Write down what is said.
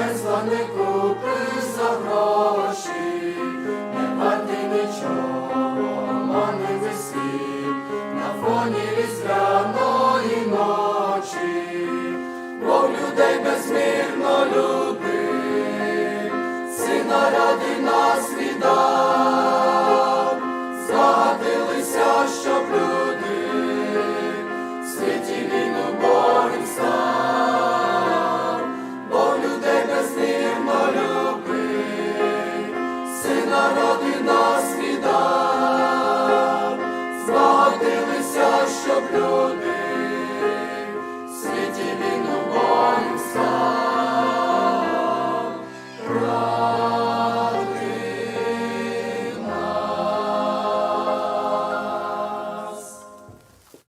ще зла не купи. люди.